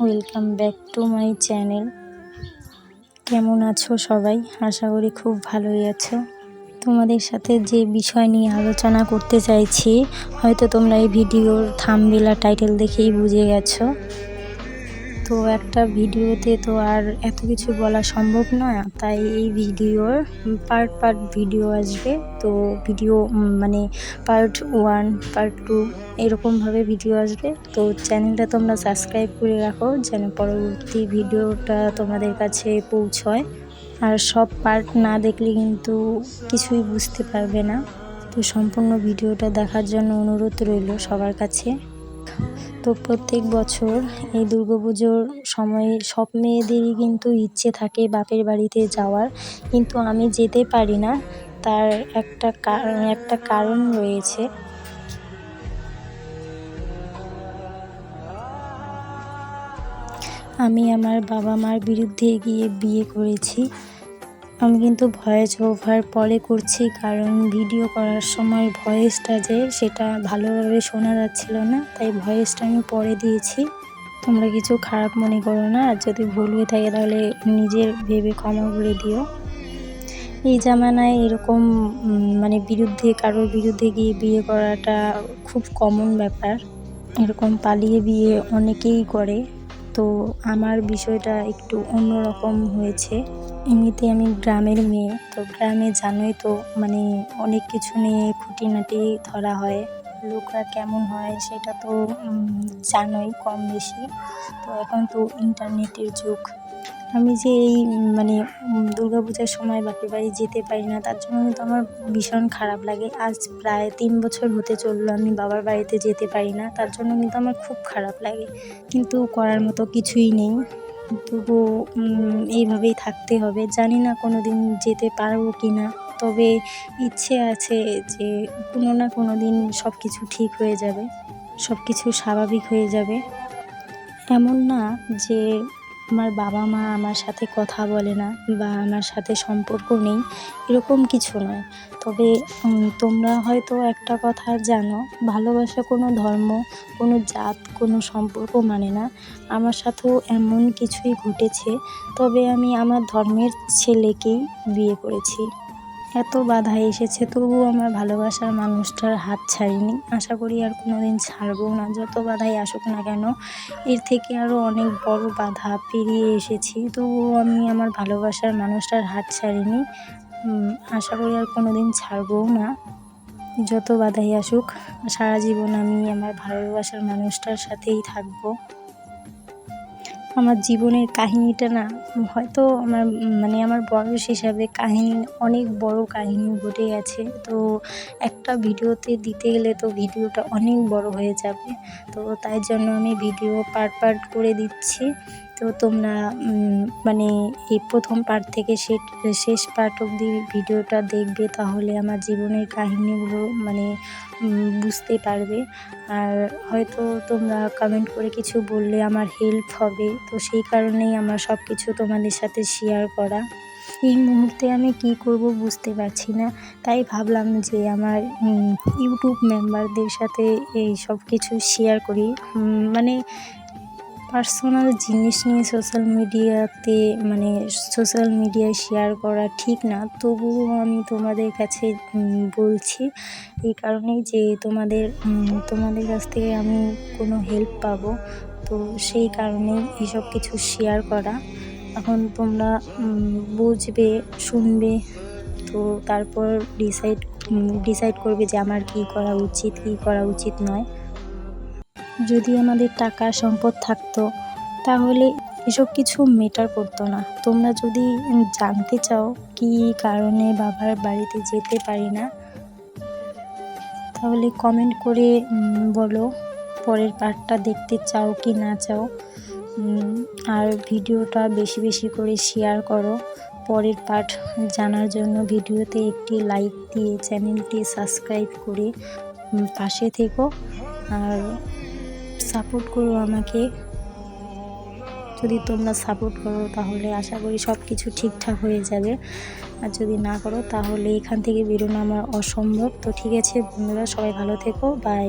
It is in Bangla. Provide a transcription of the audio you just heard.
Welcome back to my channel কেমন আছো সবাই? আশা করি খুব ভালোই আছো। তোমাদের সাথে যে বিষয় নিয়ে আলোচনা করতে চাইছি, হয়তো তোমরা এই ভিডিওর থামবেলা টাইটেল দেখেই বুঝে গেছো। তো একটা ভিডিওতে তো আর এত কিছু বলা সম্ভব নয় তাই এই ভিডিওর পার্ট পার্ট ভিডিও আসবে। তো ভিডিও মানে পার্ট ওয়ান পার্ট টু এরকমভাবে ভিডিও আসবে। তো চ্যানেলটা তোমরা সাবস্ক্রাইব করে রাখো যেন পরবর্তী ভিডিওটা তোমাদের কাছে পৌঁছয়। আর সব পার্ট না দেখলে কিন্তু কিছুই বুঝতে পারবে না। তো সম্পূর্ণ ভিডিওটা দেখার জন্য অনুরোধ রইল সবার কাছে। তো প্রত্যেক বছর এই দুর্গাপুজোর সময়ে সব মেয়েদেরই কিন্তু ইচ্ছে থাকে বাপের বাড়িতে যাওয়ার। কিন্তু আমি যেতে পারি না, তার একটা একটা কারণ রয়েছে। আমি আমার বাবা মার বিরুদ্ধে গিয়ে বিয়ে করেছি। আমি কিন্তু ভয়েস ওভার পরে করছি কারণ ভিডিও করার সময় ভয়েসটা যে সেটা ভালোভাবে শোনা যাচ্ছিল না, তাই ভয়েসটা আমি পরে দিয়েছি। তোমরা কিছু খারাপ মনে করো না, আর যদি ভুল হয়ে থাকে তাহলে নিজের ভেবে ক্ষমা করে দিও। এই জামানায় এরকম মানে বিরুদ্ধে, কারোর বিরুদ্ধে গিয়ে বিয়ে করাটা খুব কমন ব্যাপার। এরকম পালিয়ে বিয়ে অনেকেই করে। তো আমার বিষয়টা একটু অন্যরকম হয়েছে। এমনিতে আমি গ্রামের মেয়ে, তো গ্রামে জানোই তো মানে অনেক কিছু নিয়ে খুঁটিনাটি ধরা হয়। লোকরা কেমন হয় সেটা তো জানোই কম বেশি। তো এখন তো ইন্টারনেটের যুগ। আমি যে এই মানে দুর্গাপূজার সময় বাপের বাড়ি যেতে পারি না, তার জন্য কিন্তু আমার ভীষণ খারাপ লাগে। আজ প্রায় তিন বছর হতে চলল আমি বাবার বাড়িতে যেতে পারি না, তার জন্য কিন্তু আমার খুব খারাপ লাগে। কিন্তু করার মতো কিছুই নেই। তবু এইভাবেই থাকতে হবে। জানি না কোনো দিন যেতে পারব কি না তবে ইচ্ছে আছে যে কোনো না কোনো দিন সব কিছু ঠিক হয়ে যাবে সব কিছু স্বাভাবিক হয়ে যাবে। এমন না যে আমার বাবা মা আমার সাথে কথা বলে না বা আমার সাথে সম্পর্ক নেই, এরকম কিছু নয়। তবে তোমরা হয়তো একটা কথা জানো, ভালোবাসা কোনো ধর্ম, কোনো জাত, কোনো সম্পর্ক মানে না। আমার সাথেও এমন কিছুই ঘটেছে, তবে আমি আমার ধর্মের ছেলেকেই বিয়ে করেছি। এত বাধা এসেছে, তবুও আমার ভালোবাসার মানুষটার হাত ছাড়িনি। আশা করি আর কোনো দিন ছাড়বো না। যত বাধাই আসুক না কেন, এর থেকে আরও অনেক বড় বাধা পেরিয়ে এসেছি। তবুও আমি আমার ভালোবাসার মানুষটার হাত ছাড়িনি। আশা করি আর কোনো দিন ছাড়বও না। যত বাধাই আসুক, সারা জীবন আমি আমার ভালোবাসার মানুষটার সাথেই থাকব। আমার জীবনের কাহিনিটা না, হয়তো আমার মানে আমার বয়স হিসাবে কাহিনি, অনেক বড় কাহিনি ঘটে গেছে। তো একটা ভিডিওতে দিতে গেলে তো ভিডিওটা অনেক বড় হয়ে যাবে। তো তাই জন্য আমি ভিডিও পার্ট পার্ট করে দিচ্ছি। তো তোমরা মানে এই প্রথম পার্ট থেকে শেষ পার্ট অবধি ভিডিওটা দেখবে, তাহলে আমার জীবনের কাহিনিগুলো মানে বুঝতে পারবে। আর হয়তো তোমরা কমেন্ট করে কিছু বললে আমার হেল্প হবে, তো সেই কারণেই আমার সব কিছু তোমাদের সাথে শেয়ার করা। এই মুহূর্তে আমি কি করব বুঝতে পারছি না, তাই ভাবলাম যে আমার ইউটিউব মেম্বারদের সাথে এই সব কিছু শেয়ার করি মানে পার্সোনাল জিনিস নিয়ে সোশ্যাল মিডিয়াতে মানে সোশ্যাল মিডিয়ায় শেয়ার করা ঠিক না, তবুও আমি তোমাদের কাছে বলছি এই কারণেই যে তোমাদের তোমাদের কাছ থেকে আমি কোনো হেল্প পাবো। তো সেই কারণেই এইসব কিছু শেয়ার করা। এখন তোমরা বুঝবে, শুনবে, তো তারপর ডিসাইড ডিসাইড করবে যে আমার কী করা উচিত, কী করা উচিত নয়। যদি আমাদের টাকা সম্পদ থাকতো, তাহলে এসব কিছু মেটার করতো না। তোমরা যদি জানতে চাও কী কারণে বাবার বাড়িতে যেতে পারি না, তাহলে কমেন্ট করে বলো। পরের পার্টটা দেখতে চাও কি না চাও। আর ভিডিওটা বেশি বেশি করে শেয়ার করো। পরের পার্ট জানার জন্য ভিডিওতে একটি লাইক দিয়ে চ্যানেলটি সাবস্ক্রাইব করে পাশে থেকো। আর সাপোর্ট করো আমাকে। যদি তোমরা সাপোর্ট করো, তাহলে আশা করি সব কিছু ঠিকঠাক হয়ে যাবে। আর যদি না করো, তাহলে এখান থেকে বেরোনো আমার অসম্ভব। তো ঠিক আছে, বন্ধুরা, সবাই ভালো থেকো। বাই